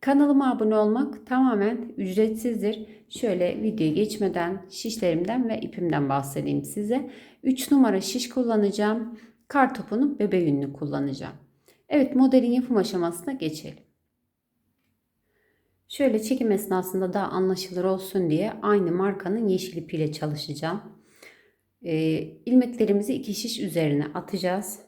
Kanalıma abone olmak tamamen ücretsizdir. Şöyle videoyu geçmeden şişlerimden ve ipimden bahsedeyim size. 3 numara şiş kullanacağım. Kar topunu bebe yünlü kullanacağım. Evet modelin yapım aşamasına geçelim. Şöyle çekim esnasında daha anlaşılır olsun diye aynı markanın yeşil ipiyle çalışacağım. Ee, ilmeklerimizi iki şiş üzerine atacağız.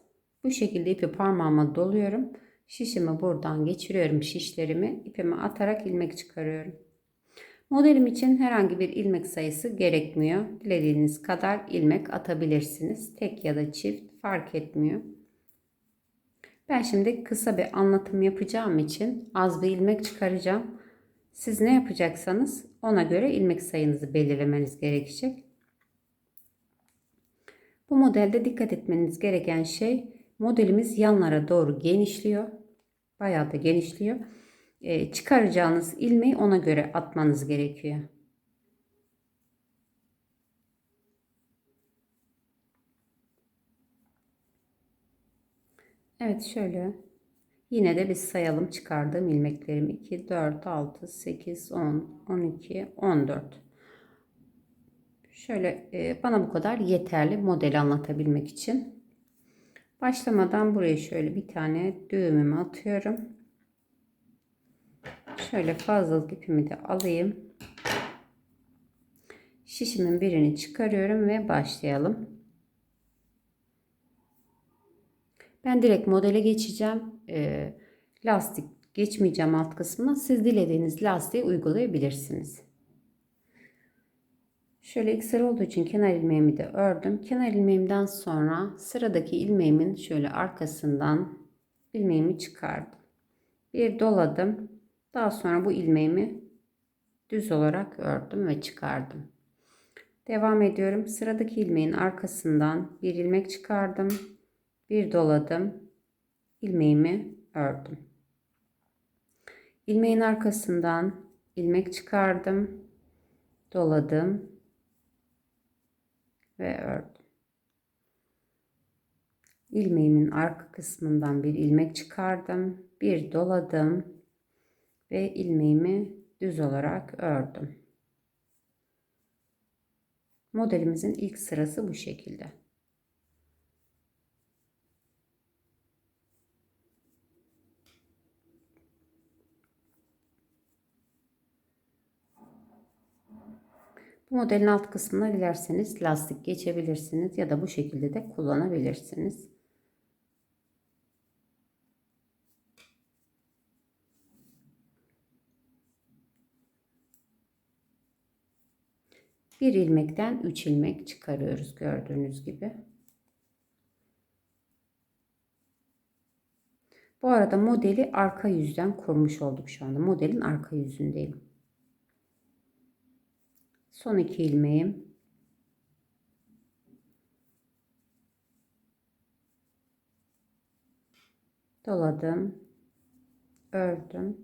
Bu şekilde ipi parmağıma doluyorum. Şişimi buradan geçiriyorum şişlerimi. ipimi atarak ilmek çıkarıyorum. Modelim için herhangi bir ilmek sayısı gerekmiyor. Dilediğiniz kadar ilmek atabilirsiniz. Tek ya da çift fark etmiyor. Ben şimdi kısa bir anlatım yapacağım için az bir ilmek çıkaracağım. Siz ne yapacaksanız ona göre ilmek sayınızı belirlemeniz gerekecek. Bu modelde dikkat etmeniz gereken şey modelimiz yanlara doğru genişliyor. Bayağı da genişliyor. Ee, çıkaracağınız ilmeği ona göre atmanız gerekiyor. Evet şöyle. Yine de biz sayalım çıkardığım ilmeklerim 2, 4, 6, 8, 10, 12, 14. Şöyle e, bana bu kadar yeterli modeli anlatabilmek için. Başlamadan buraya şöyle bir tane düğümümü atıyorum. Şöyle fazlalık ipimi de alayım. Şişimin birini çıkarıyorum ve başlayalım. Ben direkt modele geçeceğim. E, lastik geçmeyeceğim alt kısmına. Siz dilediğiniz lastiği uygulayabilirsiniz. Şöyle iksir olduğu için kenar ilmeğimi de ördüm. Kenar ilmeğimden sonra sıradaki ilmeğimin şöyle arkasından ilmeğimi çıkardım. Bir doladım. Daha sonra bu ilmeğimi düz olarak ördüm ve çıkardım. Devam ediyorum. Sıradaki ilmeğin arkasından bir ilmek çıkardım. Bir doladım. ilmeğimi ördüm. İlmeğin arkasından ilmek çıkardım. Doladım ve ördüm. İlmeğimin arka kısmından bir ilmek çıkardım. Bir doladım ve ilmeğimi düz olarak ördüm. Modelimizin ilk sırası bu şekilde. Bu modelin alt kısmına dilerseniz lastik geçebilirsiniz ya da bu şekilde de kullanabilirsiniz. Bir ilmekten 3 ilmek çıkarıyoruz gördüğünüz gibi. Bu arada modeli arka yüzden kurmuş olduk şu anda. Modelin arka yüzündeyim. Son iki ilmeğim. Doladım. Ördüm.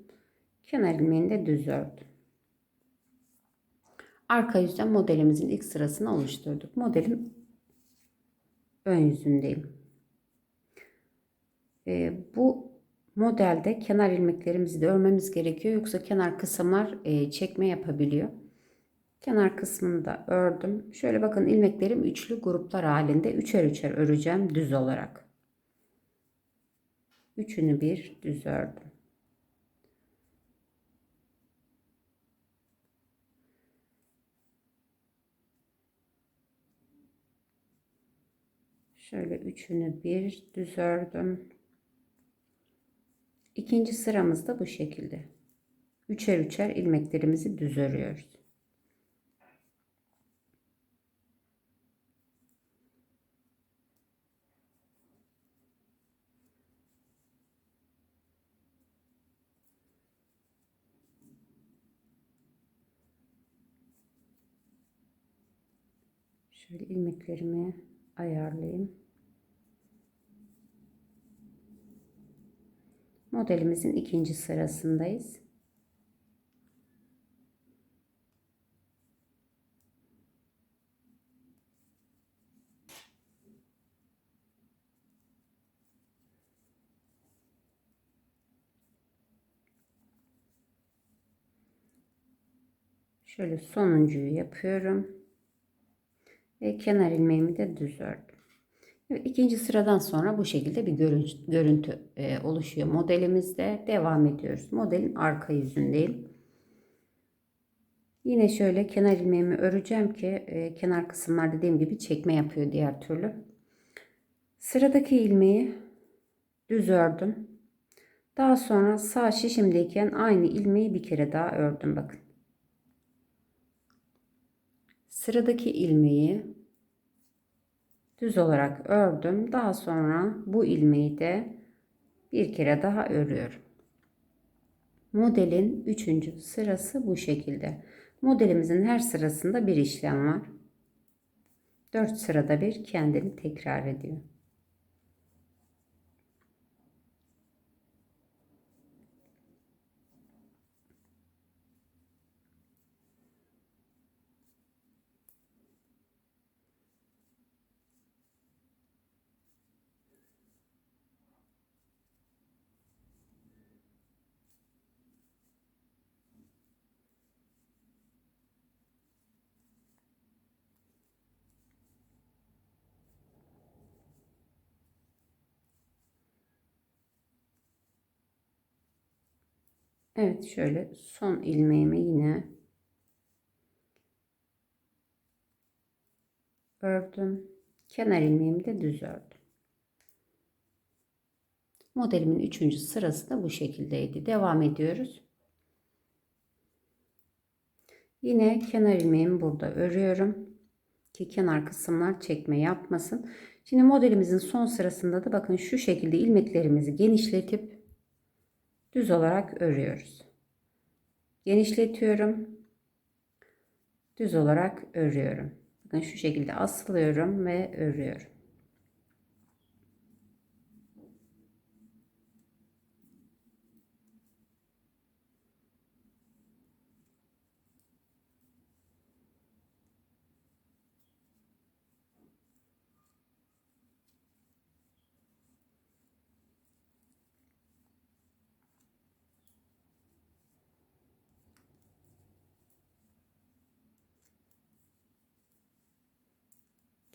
Kenar ilmeğini de düz ördüm. Arka yüzden modelimizin ilk sırasını oluşturduk. Modelim ön yüzündeyim. Ee, bu modelde kenar ilmeklerimizi de örmemiz gerekiyor. Yoksa kenar kısımlar e, çekme yapabiliyor. Kenar kısmını da ördüm. Şöyle bakın ilmeklerim üçlü gruplar halinde üçer üçer öreceğim düz olarak. Üçünü bir düz ördüm. Şöyle üçünü bir düz ördüm. İkinci sıramız da bu şekilde. Üçer üçer ilmeklerimizi düz örüyoruz. İlmeklerimi ayarlayayım. Modelimizin ikinci sırasındayız. Şöyle sonuncuyu yapıyorum. Ve kenar ilmeğimi de düz ördüm. Evet, ikinci sıradan sonra bu şekilde bir görüntü, görüntü e, oluşuyor modelimizde. Devam ediyoruz. Modelin arka yüzündeyim. Yine şöyle kenar ilmeğimi öreceğim ki e, kenar kısımlar dediğim gibi çekme yapıyor diğer türlü. Sıradaki ilmeği düz ördüm. Daha sonra sağ şişimdeyken aynı ilmeği bir kere daha ördüm bakın. Sıradaki ilmeği düz olarak ördüm. Daha sonra bu ilmeği de bir kere daha örüyorum. Modelin üçüncü sırası bu şekilde. Modelimizin her sırasında bir işlem var. 4 sırada bir kendini tekrar ediyor. Evet şöyle son ilmeğimi yine ördüm. Kenar ilmeğimi de düz ördüm. Modelimin üçüncü sırası da bu şekildeydi. Devam ediyoruz. Yine kenar ilmeğimi burada örüyorum. Ki kenar kısımlar çekme yapmasın. Şimdi modelimizin son sırasında da bakın şu şekilde ilmeklerimizi genişletip düz olarak örüyoruz. Genişletiyorum. Düz olarak örüyorum. Bakın şu şekilde asılıyorum ve örüyorum.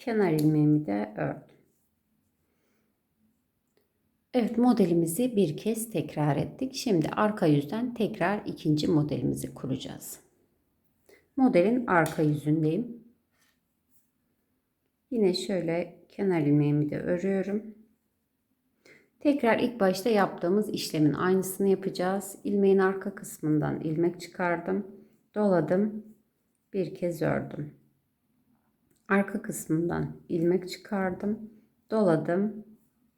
Kenar ilmeğimi de ördüm. Evet modelimizi bir kez tekrar ettik. Şimdi arka yüzden tekrar ikinci modelimizi kuracağız. Modelin arka yüzündeyim. Yine şöyle kenar ilmeğimi de örüyorum. Tekrar ilk başta yaptığımız işlemin aynısını yapacağız. İlmeğin arka kısmından ilmek çıkardım. Doladım. Bir kez ördüm arka kısmından ilmek çıkardım, doladım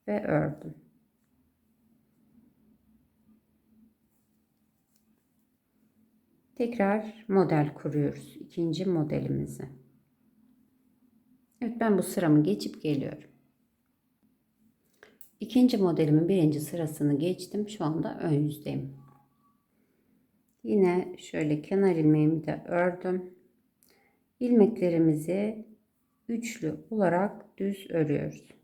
ve ördüm. Tekrar model kuruyoruz. ikinci modelimizi. Evet ben bu sıramı geçip geliyorum. İkinci modelimin birinci sırasını geçtim. Şu anda ön yüzdeyim. Yine şöyle kenar ilmeğimi de ördüm. İlmeklerimizi üçlü olarak düz örüyoruz.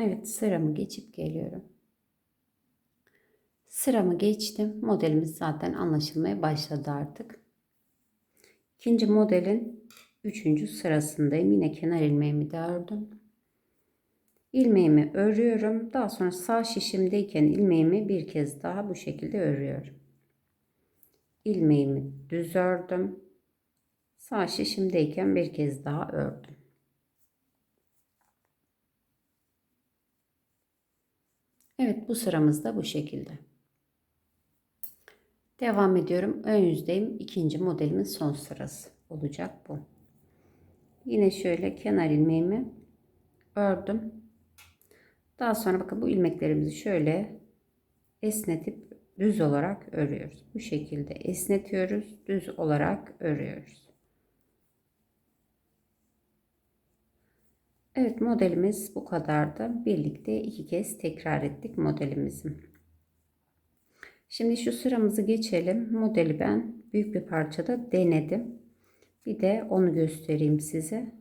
Evet sıramı geçip geliyorum. Sıramı geçtim. Modelimiz zaten anlaşılmaya başladı artık. İkinci modelin üçüncü sırasındayım. Yine kenar ilmeğimi de ördüm. İlmeğimi örüyorum. Daha sonra sağ şişimdeyken ilmeğimi bir kez daha bu şekilde örüyorum. İlmeğimi düz ördüm. Sağ şişimdeyken bir kez daha ördüm. Evet bu sıramız da bu şekilde. Devam ediyorum. Ön yüzdeyim. İkinci modelimin son sırası olacak bu. Yine şöyle kenar ilmeğimi ördüm. Daha sonra bakın bu ilmeklerimizi şöyle esnetip düz olarak örüyoruz. Bu şekilde esnetiyoruz. Düz olarak örüyoruz. Evet modelimiz bu kadardı. Birlikte iki kez tekrar ettik modelimizi. Şimdi şu sıramızı geçelim. Modeli ben büyük bir parçada denedim. Bir de onu göstereyim size.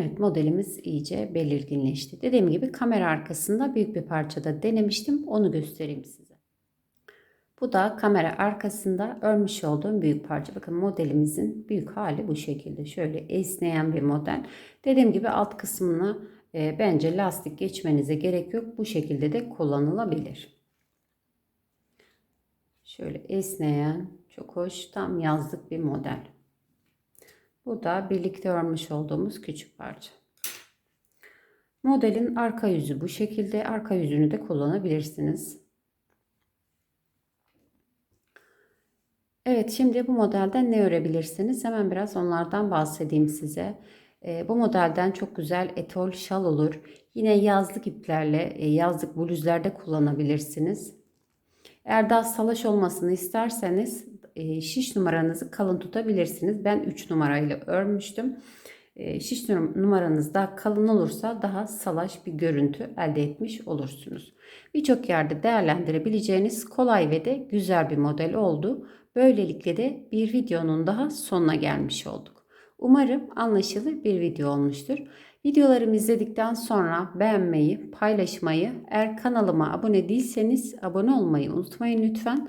Evet modelimiz iyice belirginleşti. Dediğim gibi kamera arkasında büyük bir parçada denemiştim. Onu göstereyim size. Bu da kamera arkasında örmüş olduğum büyük parça. Bakın modelimizin büyük hali bu şekilde. Şöyle esneyen bir model. Dediğim gibi alt kısmını e, bence lastik geçmenize gerek yok. Bu şekilde de kullanılabilir. Şöyle esneyen, çok hoş, tam yazlık bir model. Bu da birlikte örmüş olduğumuz küçük parça. Modelin arka yüzü bu şekilde. Arka yüzünü de kullanabilirsiniz. Evet şimdi bu modelden ne örebilirsiniz? Hemen biraz onlardan bahsedeyim size. E, bu modelden çok güzel etol şal olur. Yine yazlık iplerle, e, yazlık bluzlerde kullanabilirsiniz. Eğer daha salaş olmasını isterseniz şiş numaranızı kalın tutabilirsiniz. Ben 3 numarayla örmüştüm. E, şiş numaranız daha kalın olursa daha salaş bir görüntü elde etmiş olursunuz. Birçok yerde değerlendirebileceğiniz kolay ve de güzel bir model oldu. Böylelikle de bir videonun daha sonuna gelmiş olduk. Umarım anlaşılır bir video olmuştur. Videolarımı izledikten sonra beğenmeyi, paylaşmayı, eğer kanalıma abone değilseniz abone olmayı unutmayın lütfen.